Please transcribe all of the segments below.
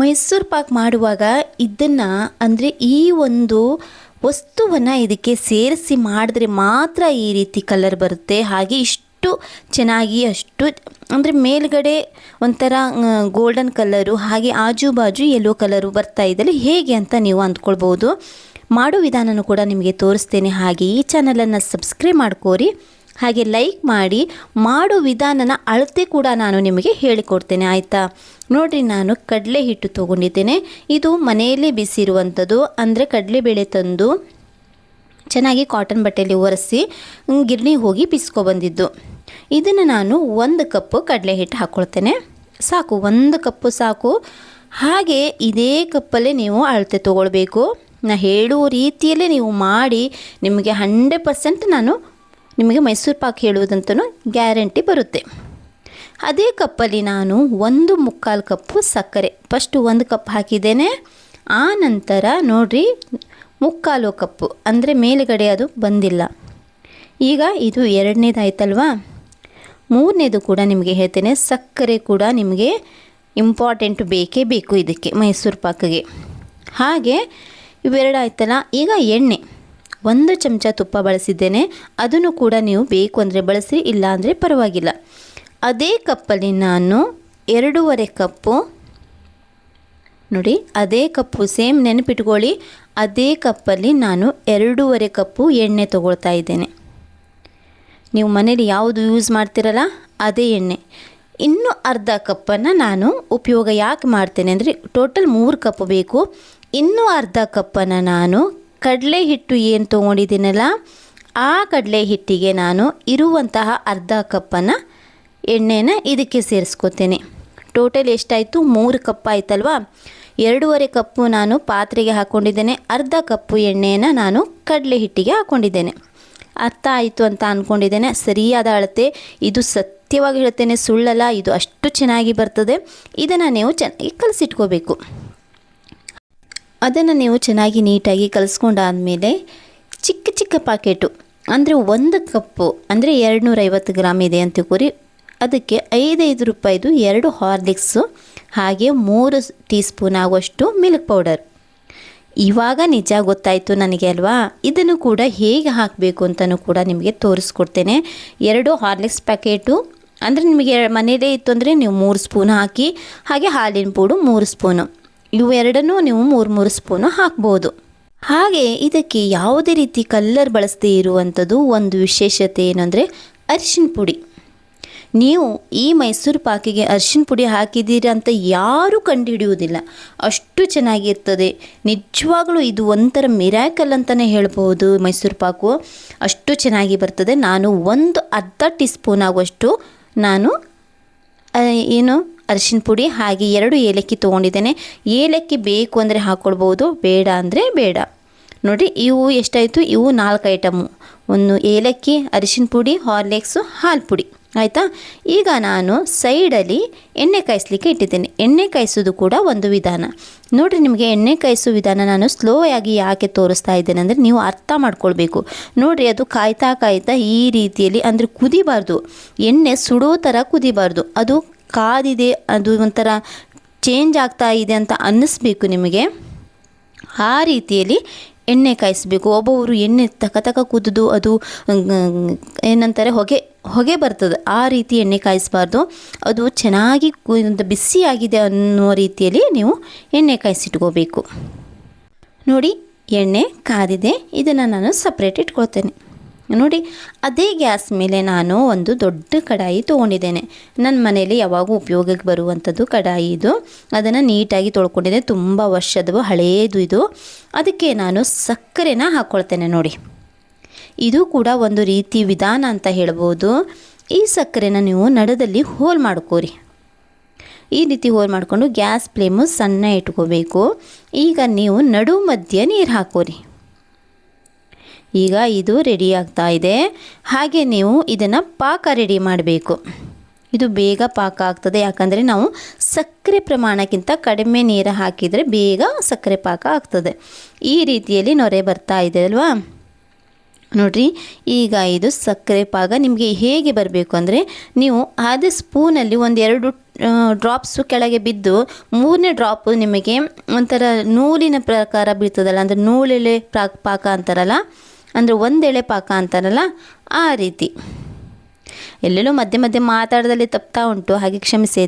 ಮೈಸೂರು ಪಾಕ್ ಮಾಡುವಾಗ ಇದನ್ನು ಅಂದರೆ ಈ ಒಂದು ವಸ್ತುವನ್ನು ಇದಕ್ಕೆ ಸೇರಿಸಿ ಮಾಡಿದ್ರೆ ಮಾತ್ರ ಈ ರೀತಿ ಕಲರ್ ಬರುತ್ತೆ. ಹಾಗೆ ಇಷ್ಟು ಚೆನ್ನಾಗಿ, ಅಷ್ಟು ಅಂದರೆ ಮೇಲ್ಗಡೆ ಒಂಥರ ಗೋಲ್ಡನ್ ಕಲರು ಹಾಗೆ ಆಜು ಬಾಜು ಯೆಲ್ಲೋ ಕಲರು ಬರ್ತಾ ಇದ್ದಲ್ಲಿ ಹೇಗೆ ಅಂತ ನೀವು ಅಂದ್ಕೊಳ್ಬೋದು. ಮಾಡೋ ವಿಧಾನನೂ ಕೂಡ ನಿಮಗೆ ತೋರಿಸ್ತೇನೆ. ಹಾಗೆ ಈ ಚಾನಲನ್ನು ಸಬ್ಸ್ಕ್ರೈಬ್ ಮಾಡ್ಕೋರಿ. ಹಾಗೆ ಲೈಕ್ ಮಾಡಿ, ಮಾಡೋ ವಿಧಾನನ ಅಳತೆ ಕೂಡ ನಾನು ನಿಮಗೆ ಹೇಳಿಕೊಡ್ತೇನೆ, ಆಯಿತಾ? ನೋಡಿರಿ, ನಾನು ಕಡಲೆ ಹಿಟ್ಟು ತೊಗೊಂಡಿದ್ದೇನೆ. ಇದು ಮನೆಯಲ್ಲೇ ಬಿಸಿರುವಂಥದ್ದು, ಅಂದರೆ ಕಡಲೆಬೇಳೆ ತಂದು ಚೆನ್ನಾಗಿ ಕಾಟನ್ ಬಟ್ಟೆಯಲ್ಲಿ ಒರೆಸಿ ಗಿರಣಿ ಹೋಗಿ ಬಿಸ್ಕೊಬಂದಿದ್ದು ಇದನ್ನು ನಾನು ಒಂದು ಕಪ್ಪು ಕಡಲೆ ಹಿಟ್ಟು ಹಾಕ್ಕೊಳ್ತೇನೆ ಸಾಕು, ಒಂದು ಕಪ್ಪು ಸಾಕು. ಹಾಗೆ ಇದೇ ಕಪ್ಪಲ್ಲೇ ನೀವು ಅಳತೆ ತೊಗೊಳ್ಬೇಕು. ನಾ ಹೇಳುವ ರೀತಿಯಲ್ಲೇ ನೀವು ಮಾಡಿ, ನಿಮಗೆ ಹಂಡ್ರೆಡ್ ಪರ್ಸೆಂಟ್ ನಾನು ನಿಮಗೆ ಮೈಸೂರು ಪಾಕ್ ಹೇಳುವುದಂತೂ ಗ್ಯಾರಂಟಿ ಬರುತ್ತೆ. ಅದೇ ಕಪ್ಪಲ್ಲಿ ನಾನು ಒಂದು ಮುಕ್ಕಾಲು ಕಪ್ಪು ಸಕ್ಕರೆ. ಫಸ್ಟು ಒಂದು ಕಪ್ ಹಾಕಿದ್ದೇನೆ. ಆ ನಂತರ ನೋಡಿರಿ, ಮುಕ್ಕಾಲು ಕಪ್ಪು. ಅಂದರೆ ಮೇಲುಗಡೆ ಅದು ಬಂದಿಲ್ಲ. ಈಗ ಇದು ಎರಡನೇದಾಯ್ತಲ್ವಾ? ಮೂರನೇದು ಕೂಡ ನಿಮಗೆ ಹೇಳ್ತೇನೆ, ಸಕ್ಕರೆ ಕೂಡ ನಿಮಗೆ ಇಂಪಾರ್ಟೆಂಟ್ ಬೇಕೇ ಬೇಕು ಇದಕ್ಕೆ ಮೈಸೂರು ಪಾಕಿಗೆ. ಹಾಗೆ ಇವೆರಡಾಯ್ತಲ್ಲ, ಈಗ ಎಣ್ಣೆ. ಒಂದು ಚಮಚ ತುಪ್ಪ ಬಳಸಿದ್ದೇನೆ. ಅದನ್ನು ಕೂಡ ನೀವು ಬೇಕು ಅಂದರೆ ಬಳಸಿ ಇಲ್ಲ ಅಂದರೆ ಪರವಾಗಿಲ್ಲ. ಅದೇ ಕಪ್ಪಲ್ಲಿ ನಾನು ಎರಡೂವರೆ ಕಪ್ಪು, ನೋಡಿ, ಅದೇ ಕಪ್ಪು, ಸೇಮ್ ನೆನಪಿಟ್ಕೊಳ್ಳಿ. ಅದೇ ಕಪ್ಪಲ್ಲಿ ನಾನು ಎರಡೂವರೆ ಕಪ್ಪು ಎಣ್ಣೆ ತಗೊಳ್ತಾ ಇದ್ದೇನೆ. ನೀವು ಮನೇಲಿ ಯಾವುದು ಯೂಸ್ ಮಾಡ್ತೀರಲ್ಲ, ಅದೇ ಎಣ್ಣೆ. ಇನ್ನು ಅರ್ಧ ಕಪ್ಪನ್ನು ನಾನು ಉಪಯೋಗ ಯಾಕೆ ಮಾಡ್ತೇನೆ ಅಂದರೆ, ಟೋಟಲ್ ಮೂರು ಕಪ್ ಬೇಕು. ಇನ್ನೂ ಅರ್ಧ ಕಪ್ಪನ್ನು ನಾನು ಕಡಲೆ ಹಿಟ್ಟು ಏನು ತೊಗೊಂಡಿದ್ದೀನಲ್ಲ, ಆ ಕಡಲೆ ಹಿಟ್ಟಿಗೆ ನಾನು ಇರುವಂತಹ ಅರ್ಧ ಕಪ್ಪನ್ನು ಎಣ್ಣೆನ ಇದಕ್ಕೆ ಸೇರಿಸ್ಕೋತೇನೆ. ಟೋಟಲ್ ಎಷ್ಟಾಯಿತು? ಮೂರು ಕಪ್ ಆಯ್ತಲ್ವಾ? ಎರಡೂವರೆ ಕಪ್ಪು ನಾನು ಪಾತ್ರೆಗೆ ಹಾಕ್ಕೊಂಡಿದ್ದೇನೆ ಅರ್ಧ ಕಪ್ಪು ಎಣ್ಣೆಯನ್ನು ನಾನು ಕಡಲೆ ಹಿಟ್ಟಿಗೆ ಹಾಕ್ಕೊಂಡಿದ್ದೇನೆ ಅರ್ಥ ಆಯಿತು ಅಂತ ಅಂದ್ಕೊಂಡಿದ್ದೇನೆ ಸರಿಯಾದ ಅಳತೆ. ಇದು ಸತ್ಯವಾಗಿ ಹೇಳ್ತೇನೆ ಸುಳ್ಳಲ್ಲ, ಇದು ಅಷ್ಟು ಚೆನ್ನಾಗಿ ಬರ್ತದೆ. ಇದನ್ನು ನೀವು ಚೆನ್ನಾಗಿ ಕಲಸಿಟ್ಕೋಬೇಕು. ಅದನ್ನು ನೀವು ಚೆನ್ನಾಗಿ ನೀಟಾಗಿ ಕಲಿಸ್ಕೊಂಡಾದಮೇಲೆ ಚಿಕ್ಕ ಚಿಕ್ಕ ಪಾಕೆಟು, ಅಂದರೆ ಒಂದು ಕಪ್ಪು, ಅಂದರೆ ಎರಡು ನೂರೈವತ್ತು ಗ್ರಾಮ್ ಇದೆ ಅಂತ ಕೂರಿ, ಅದಕ್ಕೆ ಐದೈದು ರೂಪಾಯಿದು ಎರಡು ಹಾರ್ಲಿಕ್ಸು, ಹಾಗೆ ಮೂರು ಟೀ ಸ್ಪೂನ್ ಆಗುವಷ್ಟು ಮಿಲ್ಕ್ ಪೌಡರ್. ಇವಾಗ ನಿಜ ಗೊತ್ತಾಯಿತು ನನಗೆ ಅಲ್ವಾ? ಇದನ್ನು ಕೂಡ ಹೇಗೆ ಹಾಕಬೇಕು ಅಂತಲೂ ಕೂಡ ನಿಮಗೆ ತೋರಿಸ್ಕೊಡ್ತೇನೆ. ಎರಡು ಹಾರ್ಲಿಕ್ಸ್ ಪ್ಯಾಕೆಟು, ಅಂದರೆ ನಿಮಗೆ ಮನೇಲೇ ಇತ್ತು ಅಂದರೆ ನೀವು ಮೂರು ಸ್ಪೂನ್ ಹಾಕಿ, ಹಾಗೆ ಹಾಲಿನ ಪೂಡು ಮೂರು ಸ್ಪೂನು. ಇವು ಎರಡನ್ನೂ ನೀವು ಮೂರು ಮೂರು ಸ್ಪೂನು ಹಾಕ್ಬೋದು. ಹಾಗೆ ಇದಕ್ಕೆ ಯಾವುದೇ ರೀತಿ ಕಲ್ಲರ್ ಬಳಸದೇ ಇರುವಂಥದ್ದು ಒಂದು ವಿಶೇಷತೆ ಏನಂದರೆ ಅರಿಶಿನ ಪುಡಿ. ನೀವು ಈ ಮೈಸೂರು ಪಾಕಿಗೆ ಅರಿಶಿನ ಪುಡಿ ಹಾಕಿದ್ದೀರಿ ಅಂತ ಯಾರೂ ಕಂಡುಹಿಡಿಯುವುದಿಲ್ಲ. ಅಷ್ಟು ಚೆನ್ನಾಗಿರ್ತದೆ. ನಿಜವಾಗ್ಲೂ ಇದು ಒಂಥರ ಮಿರಾಕಲ್ ಅಂತಲೇ ಹೇಳ್ಬೋದು ಮೈಸೂರು ಪಾಕು. ಅಷ್ಟು ಚೆನ್ನಾಗಿ ಬರ್ತದೆ. ನಾನು ಒಂದು ಅರ್ಧ ಟೀ ಸ್ಪೂನ್ ಆಗುವಷ್ಟು ನಾನು ಏನು? ಅರಿಶಿನ ಪುಡಿ ಹಾಗೆ ಎರಡು ಏಲಕ್ಕಿ ತೊಗೊಂಡಿದ್ದೇನೆ. ಏಲಕ್ಕಿ ಬೇಕು ಅಂದರೆ ಹಾಕ್ಕೊಳ್ಬೋದು ಬೇಡ ಅಂದರೆ ಬೇಡ. ನೋಡಿ, ಇವು ಎಷ್ಟಾಯಿತು? ಇವು ನಾಲ್ಕು ಐಟಮು. ಒಂದು ಏಲಕ್ಕಿ, ಅರಿಶಿನ ಪುಡಿ, ಹಾರ್ಲಿಕ್ಸು, ಹಾಲು ಪುಡಿ. ಆಯಿತಾ? ಈಗ ನಾನು ಸೈಡಲ್ಲಿ ಎಣ್ಣೆ ಕಾಯಿಸ್ಲಿಕ್ಕೆ ಇಟ್ಟಿದ್ದೇನೆ. ಎಣ್ಣೆ ಕಾಯಿಸೋದು ಕೂಡ ಒಂದು ವಿಧಾನ. ನೋಡಿರಿ, ನಿಮಗೆ ಎಣ್ಣೆ ಕಾಯಿಸೋ ವಿಧಾನ ನಾನು ಸ್ಲೋ ಯಾಕೆ ತೋರಿಸ್ತಾ ಇದ್ದೇನೆ ಅಂದರೆ ನೀವು ಅರ್ಥ ಮಾಡ್ಕೊಳ್ಬೇಕು. ನೋಡಿರಿ, ಅದು ಕಾಯ್ತಾ ಕಾಯ್ತಾ ಈ ರೀತಿಯಲ್ಲಿ ಅಂದರೆ ಕುದಿಬಾರ್ದು. ಎಣ್ಣೆ ಸುಡೋ ಥರ ಕುದಿಬಾರ್ದು. ಅದು ಕಾದಿದೆ, ಅದು ಒಂಥರ ಚೇಂಜ್ ಆಗ್ತಾ ಇದೆ ಅಂತ ಅನ್ನಿಸ್ಬೇಕು ನಿಮಗೆ. ಆ ರೀತಿಯಲ್ಲಿ ಎಣ್ಣೆ ಕಾಯಿಸಬೇಕು. ಒಬ್ಬೊಬ್ಬರು ಎಣ್ಣೆ ತಕ ತಕ ಕುದ್ದು ಅದು ಏನಂತಾರೆ, ಹೊಗೆ ಹೊಗೆ ಬರ್ತದೆ. ಆ ರೀತಿ ಎಣ್ಣೆ ಕಾಯಿಸಬಾರ್ದು. ಅದು ಚೆನ್ನಾಗಿ ಬಿಸಿಯಾಗಿದೆ ಅನ್ನೋ ರೀತಿಯಲ್ಲಿ ನೀವು ಎಣ್ಣೆ ಕಾಯಿಸಿಟ್ಕೋಬೇಕು. ನೋಡಿ, ಎಣ್ಣೆ ಕಾದಿದೆ. ಇದನ್ನು ನಾನು ಸಪ್ರೇಟ್ ಇಟ್ಕೊಳ್ತೇನೆ. ನೋಡಿ, ಅದೇ ಗ್ಯಾಸ್ ಮೇಲೆ ನಾನು ಒಂದು ದೊಡ್ಡ ಕಡಾಯಿ ತೊಗೊಂಡಿದ್ದೇನೆ. ನನ್ನ ಮನೆಯಲ್ಲಿ ಯಾವಾಗೂ ಉಪಯೋಗಕ್ಕೆ ಬರುವಂಥದ್ದು ಕಡಾಯಿ ಇದು. ಅದನ್ನು ನೀಟಾಗಿ ತೊಳ್ಕೊಂಡಿದ್ದೆ. ತುಂಬ ವರ್ಷದ ಹಳೆಯದು ಇದು. ಅದಕ್ಕೆ ನಾನು ಸಕ್ಕರೆನ ಹಾಕ್ಕೊಳ್ತೇನೆ ನೋಡಿ. ಇದು ಕೂಡ ಒಂದು ರೀತಿ ವಿಧಾನ ಅಂತ ಹೇಳ್ಬೋದು. ಈ ಸಕ್ಕರೆನ ನೀವು ನಡದಲ್ಲಿ ಹೋಲ್ ಮಾಡ್ಕೋರಿ. ಈ ರೀತಿ ಹೋಲ್ ಮಾಡಿಕೊಂಡು ಗ್ಯಾಸ್ ಫ್ಲೇಮು ಸಣ್ಣ ಇಟ್ಕೋಬೇಕು. ಈಗ ನೀವು ನಡು ಮಧ್ಯ ನೀರು ಹಾಕೋರಿ. ಈಗ ಇದು ರೆಡಿ ಆಗ್ತಾ ಇದೆ. ಹಾಗೆ ನೀವು ಇದನ್ನು ಪಾಕ ರೆಡಿ ಮಾಡಬೇಕು. ಇದು ಬೇಗ ಪಾಕ ಆಗ್ತದೆ. ಯಾಕಂದರೆ ನಾವು ಸಕ್ಕರೆ ಪ್ರಮಾಣಕ್ಕಿಂತ ಕಡಿಮೆ ನೀರು ಹಾಕಿದರೆ ಬೇಗ ಸಕ್ಕರೆ ಪಾಕ ಆಗ್ತದೆ. ಈ ರೀತಿಯಲ್ಲಿ ನೊರೆ ಬರ್ತಾ ಇದೆ ಅಲ್ವಾ? ನೋಡಿರಿ, ಈಗ ಇದು ಸಕ್ಕರೆ ಪಾಕ ನಿಮಗೆ ಹೇಗೆ ಬರಬೇಕು ಅಂದರೆ ನೀವು ಅದೇ ಸ್ಪೂನಲ್ಲಿ ಒಂದೆರಡು ಡ್ರಾಪ್ಸು ಕೆಳಗೆ ಬಿದ್ದು ಮೂರನೇ ಡ್ರಾಪ್ ನಿಮಗೆ ಒಂಥರ ನೂಲಿನ ಪ್ರಕಾರ ಬೀಳ್ತದಲ್ಲ, ಅಂದರೆ ನೂಲೆಲೆ ಪಾಕ ಪಾಕ ಅಂತಾರಲ್ಲ? ಅಂದರೆ ಒಂದೆಳೆ ಪಾಕ ಅಂತಾರಲ್ಲ, ಆ ರೀತಿ. ಎಲ್ಲೆಲ್ಲೋ ಮಧ್ಯೆ ಮಧ್ಯೆ ಮಾತಾಡದಲ್ಲಿ ತಪ್ತಾ ಉಂಟು, ಹಾಗೆ ಕ್ಷಮಿಸಿ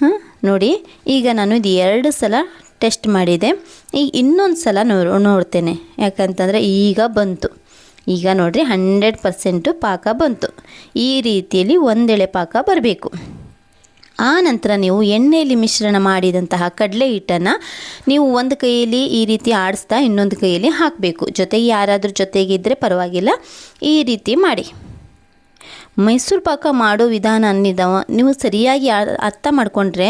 ಹಾಂ ನೋಡಿ, ಈಗ ನಾನು ಇದು ಎರಡು ಸಲ ಟೆಸ್ಟ್ ಮಾಡಿದೆ. ಈಗ ಇನ್ನೊಂದು ಸಲ ನೋಡ್ತೇನೆ. ಯಾಕಂತಂದರೆ ಈಗ ಬಂತು. ಈಗ ನೋಡಿರಿ ಹಂಡ್ರೆಡ್ ಪರ್ಸೆಂಟು ಪಾಕ ಬಂತು. ಈ ರೀತಿಯಲ್ಲಿ ಒಂದೆಳೆ ಪಾಕ ಬರಬೇಕು. ಆ ನಂತರ ನೀವು ಎಣ್ಣೆಯಲ್ಲಿ ಮಿಶ್ರಣ ಮಾಡಿದಂತಹ ಕಡಲೆ ಹಿಟ್ಟನ್ನು ನೀವು ಒಂದು ಕೈಯಲ್ಲಿ ಈ ರೀತಿ ಆಡಿಸ್ತಾ ಇನ್ನೊಂದು ಕೈಯಲ್ಲಿ ಹಾಕಬೇಕು. ಜೊತೆಗೆ ಯಾರಾದರೂ ಜೊತೆಗಿದ್ದರೆ ಪರವಾಗಿಲ್ಲ. ಈ ರೀತಿ ಮಾಡಿ. ಮೈಸೂರು ಪಾಕ ಮಾಡೋ ವಿಧಾನ ಅನ್ನಿದವ ನೀವು ಸರಿಯಾಗಿ ಅರ್ಥ ಮಾಡಿಕೊಂಡ್ರೆ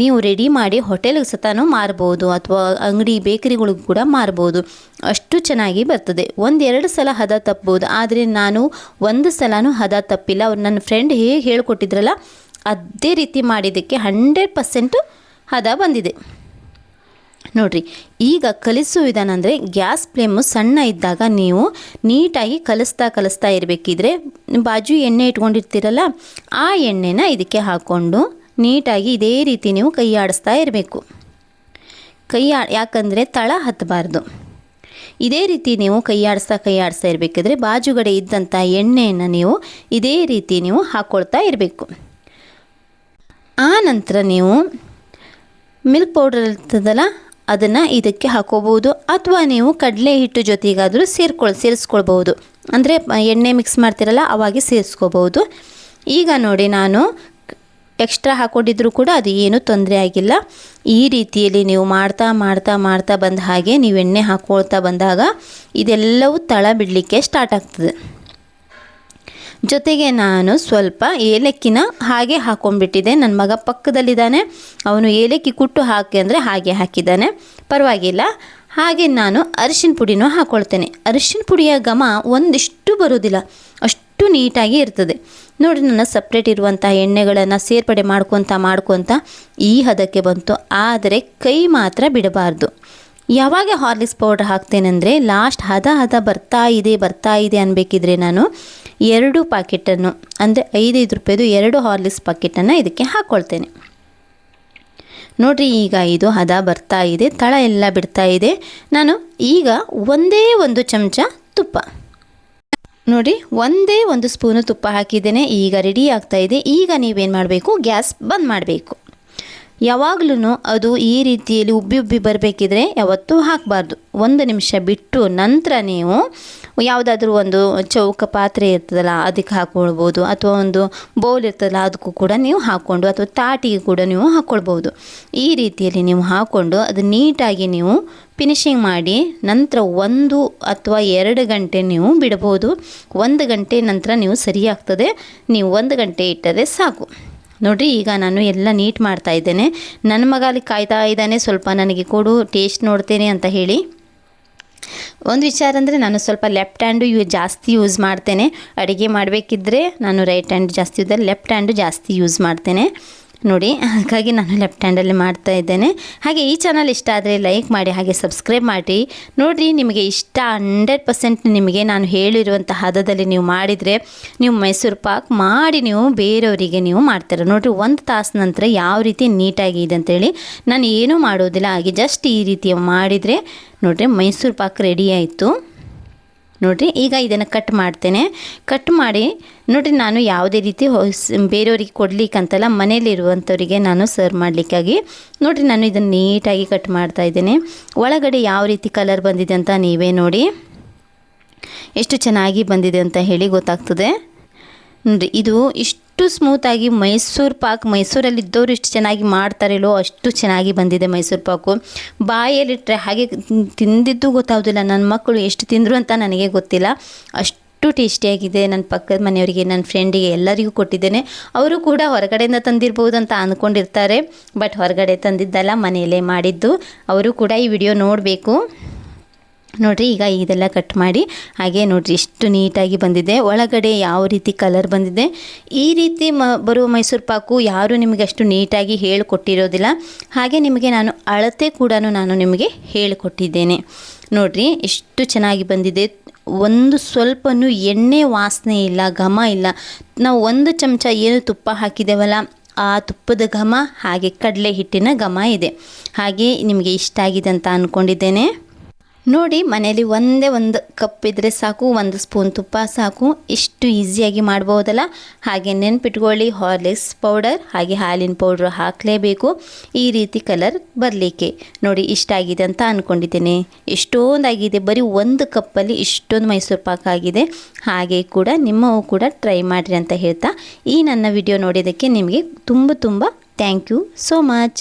ನೀವು ರೆಡಿ ಮಾಡಿ ಹೋಟೆಲ್ಗೆ ಸತಾನು ಮಾರ್ಬೋದು ಅಥವಾ ಅಂಗಡಿ ಬೇಕರಿಗಳಿಗೂ ಕೂಡ ಮಾರ್ಬೋದು. ಅಷ್ಟು ಚೆನ್ನಾಗಿ ಬರ್ತದೆ. ಒಂದೆರಡು ಸಲ ಹದ ತಪ್ಬೋದು ಆದರೆ ನಾನು ಒಂದು ಸಲನೂ ಹದ ತಪ್ಪಿಲ್ಲ. ಅವ್ರು ನನ್ನ ಫ್ರೆಂಡ್ ಹೇಗೆ ಹೇಳ್ಕೊಟ್ಟಿದ್ರಲ್ಲ ಅದೇ ರೀತಿ ಮಾಡಿದ್ದಕ್ಕೆ ಹಂಡ್ರೆಡ್ ಪರ್ಸೆಂಟು ಹದ ಬಂದಿದೆ. ನೋಡ್ರಿ, ಈಗ ಕಲಿಸುವ ವಿಧಾನ ಅಂದರೆ ಗ್ಯಾಸ್ ಫ್ಲೇಮು ಸಣ್ಣ ಇದ್ದಾಗ ನೀವು ನೀಟಾಗಿ ಕಲಿಸ್ತಾ ಕಲಿಸ್ತಾ ಇರಬೇಕಿದ್ರೆ ಬಾಜು ಎಣ್ಣೆ ಇಟ್ಕೊಂಡಿರ್ತೀರಲ್ಲ, ಆ ಎಣ್ಣೆನ ಇದಕ್ಕೆ ಹಾಕ್ಕೊಂಡು ನೀಟಾಗಿ ಇದೇ ರೀತಿ ನೀವು ಕೈ ಆಡಿಸ್ತಾ ಇರಬೇಕು. ಕೈ ಯಾಕಂದರೆ ತಳ ಹತ್ತಬಾರ್ದು. ಇದೇ ರೀತಿ ನೀವು ಕೈ ಆಡಿಸ್ತಾ ಕೈ ಆಡಿಸ್ತಾ ಇರಬೇಕಿದ್ರೆ ಬಾಜುಗಡೆ ಇದ್ದಂಥ ಎಣ್ಣೆಯನ್ನು ನೀವು ಇದೇ ರೀತಿ ನೀವು ಹಾಕ್ಕೊಳ್ತಾ ಇರಬೇಕು. ಆ ನಂತರ ನೀವು ಮಿಲ್ಕ್ ಪೌಡರ್ ಇರ್ತದಲ್ಲ, ಅದನ್ನು ಇದಕ್ಕೆ ಹಾಕೋಬೋದು ಅಥವಾ ನೀವು ಕಡಲೆ ಹಿಟ್ಟು ಜೊತೆಗಾದರೂ ಸೇರ್ಕೊಳ್ ಸೇರಿಸ್ಕೊಳ್ಬೋದು ಅಂದರೆ ಎಣ್ಣೆ ಮಿಕ್ಸ್ ಮಾಡ್ತಿರಲ್ಲ, ಅವಾಗೆ ಸೇರಿಸ್ಕೋಬೋದು ಈಗ ನೋಡಿ ನಾನು ಎಕ್ಸ್ಟ್ರಾ ಹಾಕ್ಕೊಂಡಿದ್ರು ಕೂಡ ಅದು ಏನೂ ತೊಂದರೆ ಆಗಿಲ್ಲ. ಈ ರೀತಿಯಲ್ಲಿ ನೀವು ಮಾಡ್ತಾ ಮಾಡ್ತಾ ಮಾಡ್ತಾ ಬಂದ ಹಾಗೆ ನೀವು ಎಣ್ಣೆ ಹಾಕ್ಕೊಳ್ತಾ ಬಂದಾಗ ಇದೆಲ್ಲವೂ ತಳ ಬಿಡಲಿಕ್ಕೆ ಸ್ಟಾರ್ಟ್ ಆಗ್ತದೆ. ಜೊತೆಗೆ ನಾನು ಸ್ವಲ್ಪ ಏಲಕ್ಕಿನ ಹಾಗೆ ಹಾಕೊಂಡ್ಬಿಟ್ಟಿದ್ದೆ ನನ್ನ ಮಗ ಪಕ್ಕದಲ್ಲಿದ್ದಾನೆ. ಅವನು ಏಲಕ್ಕಿ ಕುಟ್ಟು ಹಾಕಿ ಅಂದರೆ ಹಾಗೆ ಹಾಕಿದ್ದಾನೆ. ಪರವಾಗಿಲ್ಲ. ಹಾಗೆ ನಾನು ಅರಿಶಿನ ಪುಡಿನೂ ಹಾಕ್ಕೊಳ್ತೇನೆ ಅರಿಶಿನ ಪುಡಿಯ ಘಮ ಒಂದಿಷ್ಟು ಬರೋದಿಲ್ಲ ಅಷ್ಟು ನೀಟಾಗಿ ಇರ್ತದೆ. ನೋಡಿ, ನನ್ನ ಸಪ್ರೇಟ್ ಇರುವಂಥ ಎಣ್ಣೆಗಳನ್ನು ಸೇರ್ಪಡೆ ಮಾಡ್ಕೊತ ಮಾಡ್ಕೊತ ಈ ಹದಕ್ಕೆ ಬಂತು. ಆದರೆ ಕೈ ಮಾತ್ರ ಬಿಡಬಾರ್ದು. ಯಾವಾಗ ಹಾರ್ಲಿಕ್ಸ್ ಪೌಡರ್ ಹಾಕ್ತೇನೆಂದರೆ, ಲಾಸ್ಟ್ ಹದ ಹದ ಬರ್ತಾ ಇದೆ ಬರ್ತಾ ಇದೆ ಅನ್ಬೇಕಿದ್ರೆ ನಾನು ಎರಡು ಪ್ಯಾಕೆಟನ್ನು ಅಂದರೆ ಐದೈದು ರೂಪಾಯಿದು ಎರಡು ಹಾರ್ಲಿಕ್ಸ್ ಪ್ಯಾಕೆಟನ್ನು ಇದಕ್ಕೆ ಹಾಕ್ಕೊಳ್ತೇನೆ ನೋಡ್ರಿ, ಈಗ ಇದು ಹದ ಬರ್ತಾ ಇದೆ, ತಳ ಎಲ್ಲ ಬಿಡ್ತಾ ಇದೆ. ನಾನು ಈಗ ಒಂದೇ ಒಂದು ಚಮಚ ತುಪ್ಪ. ನೋಡಿ, ಒಂದೇ ಒಂದು ಸ್ಪೂನು ತುಪ್ಪ ಹಾಕಿದ್ದೇನೆ, ಈಗ ರೆಡಿ ಆಗ್ತಾ ಇದೆ. ಈಗ ನೀವೇನು ಮಾಡಬೇಕು? ಗ್ಯಾಸ್ ಬಂದ್ ಮಾಡಬೇಕು. ಯಾವಾಗಲೂ ಅದು ಈ ರೀತಿಯಲ್ಲಿ ಉಬ್ಬಿ ಉಬ್ಬಿ ಬರಬೇಕಿದ್ರೆ ಯಾವತ್ತೂ ಹಾಕಬಾರ್ದು. ಒಂದು ನಿಮಿಷ ಬಿಟ್ಟು ನಂತರ ನೀವು ಯಾವುದಾದ್ರೂ ಒಂದು ಚೌಕ ಪಾತ್ರೆ ಇರ್ತದಲ್ಲ, ಅದಕ್ಕೆ ಹಾಕ್ಕೊಳ್ಬೋದು ಅಥವಾ ಒಂದು ಬೌಲ್ ಇರ್ತದಲ್ಲ, ಅದಕ್ಕೂ ಕೂಡ ನೀವು ಹಾಕ್ಕೊಂಡು ಅಥವಾ ತಾಟಿಗೆ ಕೂಡ ನೀವು ಹಾಕ್ಕೊಳ್ಬೋದು ಈ ರೀತಿಯಲ್ಲಿ ನೀವು ಹಾಕ್ಕೊಂಡು ಅದು ನೀಟಾಗಿ ನೀವು ಫಿನಿಶಿಂಗ್ ಮಾಡಿ ನಂತರ ಒಂದು ಅಥವಾ ಎರಡು ಗಂಟೆ ನೀವು ಬಿಡ್ಬೋದು ಒಂದು ಗಂಟೆ ನಂತರ ನೀವು ಸರಿಯಾಗ್ತದೆ. ನೀವು ಒಂದು ಗಂಟೆ ಇಟ್ಟರೆ ಸಾಕು. ನೋಡಿರಿ ಈಗ ನಾನು ಎಲ್ಲ ನೀಟ್ ಮಾಡ್ತಾ ಇದ್ದೇನೆ. ನನ್ನ ಮಗ ಅಲ್ಲಿ ಕಾಯ್ತಾ ಇದ್ದಾನೆ. ಸ್ವಲ್ಪ ನನಗೆ ಕೊಡು, ಟೇಸ್ಟ್ ನೋಡ್ತೇನೆ ಅಂತ ಹೇಳಿ. ಒಂದು ವಿಚಾರ ಅಂದರೆ, ನಾನು ಸ್ವಲ್ಪ ಲೆಫ್ಟ್ ಹ್ಯಾಂಡು ಯೂ ಜಾಸ್ತಿ ಯೂಸ್ ಮಾಡ್ತೇನೆ. ಅಡುಗೆ ಮಾಡಬೇಕಿದ್ರೆ ನಾನು ರೈಟ್ ಹ್ಯಾಂಡ್ ಜಾಸ್ತಿ ಯೂಸ್, ಲೆಫ್ಟ್ ಹ್ಯಾಂಡು ಜಾಸ್ತಿ ಯೂಸ್ ಮಾಡ್ತೇನೆ. ನೋಡಿ, ಹಾಗಾಗಿ ನಾನು ಲೆಫ್ಟ್ ಹ್ಯಾಂಡಲ್ಲಿ ಮಾಡ್ತಾ ಇದ್ದೇನೆ. ಹಾಗೆ ಈ ಚಾನಲ್ ಇಷ್ಟ ಆದರೆ ಲೈಕ್ ಮಾಡಿ, ಹಾಗೆ ಸಬ್ಸ್ಕ್ರೈಬ್ ಮಾಡಿ. ನೋಡಿರಿ, ನಿಮಗೆ ಇಷ್ಟ ಹಂಡ್ರೆಡ್ ಪರ್ಸೆಂಟ್ ನಿಮಗೆ ನಾನು ಹೇಳಿರುವಂಥ ಹದದಲ್ಲಿ ನೀವು ಮಾಡಿದರೆ, ನೀವು ಮೈಸೂರು ಪಾಕ್ ಮಾಡಿ, ನೀವು ಬೇರೆಯವರಿಗೆ ನೀವು ಮಾಡ್ತಾರೆ. ನೋಡಿರಿ, ಒಂದು ತಾಸು ನಂತರ ಯಾವ ರೀತಿ ನೀಟಾಗಿ ಇದೆ ಅಂತೇಳಿ ನಾನು ಏನೂ ಮಾಡೋದಿಲ್ಲ, ಹಾಗೆ ಜಸ್ಟ್ ಈ ರೀತಿ ಮಾಡಿದರೆ, ನೋಡಿರಿ ಮೈಸೂರು ಪಾಕ್ ರೆಡಿ ಆಯಿತು. ನೋಡಿರಿ, ಈಗ ಇದನ್ನು ಕಟ್ ಮಾಡ್ತೇನೆ. ಕಟ್ ಮಾಡಿ, ನೋಡಿರಿ, ನಾನು ಯಾವುದೇ ರೀತಿ ಹೊಸ್, ಬೇರೆಯವರಿಗೆ ಕೊಡಲಿಕ್ಕಂತಲ್ಲ ಮನೇಲಿರುವಂಥವರಿಗೆ ನಾನು ಸರ್ವ್ ಮಾಡಲಿಕ್ಕಾಗಿ, ನೋಡಿರಿ, ನಾನು ಇದನ್ನು ನೀಟಾಗಿ ಕಟ್ ಮಾಡ್ತಾ ಇದ್ದೇನೆ. ಒಳಗಡೆ ಯಾವ ರೀತಿ ಕಲರ್ ಬಂದಿದೆ ಅಂತ ನೀವೇ ನೋಡಿ. ಎಷ್ಟು ಚೆನ್ನಾಗಿ ಬಂದಿದೆ ಅಂತ ಹೇಳಿ ಗೊತ್ತಾಗ್ತದೆ. ನೋಡಿರಿ, ಇದು ಇಷ್ಟು ಸ್ಮೂತಾಗಿ ಮೈಸೂರು ಪಾಕ್, ಮೈಸೂರಲ್ಲಿ ಇದ್ದವರು ಇಷ್ಟು ಚೆನ್ನಾಗಿ ಮಾಡ್ತಾರಿಲ್ಲೋ ಅಷ್ಟು ಚೆನ್ನಾಗಿ ಬಂದಿದೆ ಮೈಸೂರು ಪಾಕು. ಬಾಯಲ್ಲಿಟ್ಟರೆ ಹಾಗೆ ತಿಂದಿದ್ದು ಗೊತ್ತಾಗೋದಿಲ್ಲ ನನ್ನ ಮಕ್ಕಳು ಎಷ್ಟು ತಿಂದರು ಅಂತ ನನಗೆ ಗೊತ್ತಿಲ್ಲ. ಅಷ್ಟು ಟೇಸ್ಟಿಯಾಗಿದೆ ನನ್ನ ಪಕ್ಕದ ಮನೆಯವರಿಗೆ ನನ್ನ ಫ್ರೆಂಡಿಗೆ ಎಲ್ಲರಿಗೂ ಕೊಟ್ಟಿದ್ದೇನೆ. ಅವರು ಕೂಡ ಹೊರಗಡೆಯಿಂದ ತಂದಿರ್ಬೋದು ಅಂತ ಅಂದ್ಕೊಂಡಿರ್ತಾರೆ ಬಟ್ ಹೊರಗಡೆ ತಂದಿದ್ದಲ್ಲ, ಮನೆಯಲ್ಲೇ ಮಾಡಿದ್ದು. ಅವರು ಕೂಡ ಈ ವಿಡಿಯೋ ನೋಡಬೇಕು. ನೋಡಿರಿ, ಈಗ ಇದೆಲ್ಲ ಕಟ್ ಮಾಡಿ, ಹಾಗೆ ನೋಡಿರಿ, ಇಷ್ಟು ನೀಟಾಗಿ ಬಂದಿದೆ. ಒಳಗಡೆ ಯಾವ ರೀತಿ ಕಲರ್ ಬಂದಿದೆ? ಈ ರೀತಿ ಮ, ಬರುವ ಮೈಸೂರು ಪಾಕು ಯಾರು ನಿಮಗೆ ಅಷ್ಟು ನೀಟಾಗಿ ಹೇಳಿಕೊಟ್ಟಿರೋದಿಲ್ಲ. ಹಾಗೆ ನಿಮಗೆ ನಾನು ಅಳತೆ ಕೂಡ ನಾನು ನಿಮಗೆ ಹೇಳಿಕೊಟ್ಟಿದ್ದೇನೆ. ನೋಡಿರಿ ಎಷ್ಟು ಚೆನ್ನಾಗಿ ಬಂದಿದೆ. ಒಂದು ಸ್ವಲ್ಪನೂ ಎಣ್ಣೆ ವಾಸನೆ ಇಲ್ಲ, ಘಮ ಇಲ್ಲ. ನಾವು ಒಂದು ಚಮಚ ಏನು ತುಪ್ಪ ಹಾಕಿದ್ದೇವಲ್ಲ ಆ ತುಪ್ಪದ ಘಮ, ಹಾಗೆ ಕಡಲೆ ಹಿಟ್ಟಿನ ಘಮ ಇದೆ. ಹಾಗೆ ನಿಮಗೆ ಇಷ್ಟ ಆಗಿದೆ ಅಂತ ಅಂದ್ಕೊಂಡಿದ್ದೇನೆ ನೋಡಿ ಮನೇಲಿ ಒಂದೇ ಒಂದು ಕಪ್ ಇದ್ದರೆ ಸಾಕು, ಒಂದು ಸ್ಪೂನ್ ತುಪ್ಪ ಸಾಕು. ಇಷ್ಟು ಈಸಿಯಾಗಿ ಮಾಡ್ಬೋದಲ್ಲ? ಹಾಗೆ ನೆನ್ಪಿಟ್ಕೊಳ್ಳಿ, ಹಾರ್ಲಿಕ್ಸ್ ಪೌಡರ್, ಹಾಗೆ ಹಾಲಿನ ಪೌಡ್ರ್ ಹಾಕಲೇಬೇಕು. ಈ ರೀತಿ ಕಲರ್ ಬರಲಿಕ್ಕೆ. ನೋಡಿ, ಇಷ್ಟ ಆಗಿದೆ ಅಂತ ಅಂದ್ಕೊಂಡಿದ್ದೇನೆ ಎಷ್ಟೊಂದಾಗಿದೆ ಬರೀ ಒಂದು ಕಪ್ಪಲ್ಲಿ ಇಷ್ಟೊಂದು ಮೈಸೂರು ಪಾಕ್ ಆಗಿದೆ. ಹಾಗೆ ಕೂಡ ನಿಮ್ಮವು ಕೂಡ ಟ್ರೈ ಮಾಡಿರಿ ಅಂತ ಹೇಳ್ತಾ ಈ ನನ್ನ ವಿಡಿಯೋ ನೋಡಿದ್ದಕ್ಕೆ ನಿಮಗೆ ತುಂಬ ತುಂಬ ಥ್ಯಾಂಕ್ ಯು ಸೋ ಮಚ್.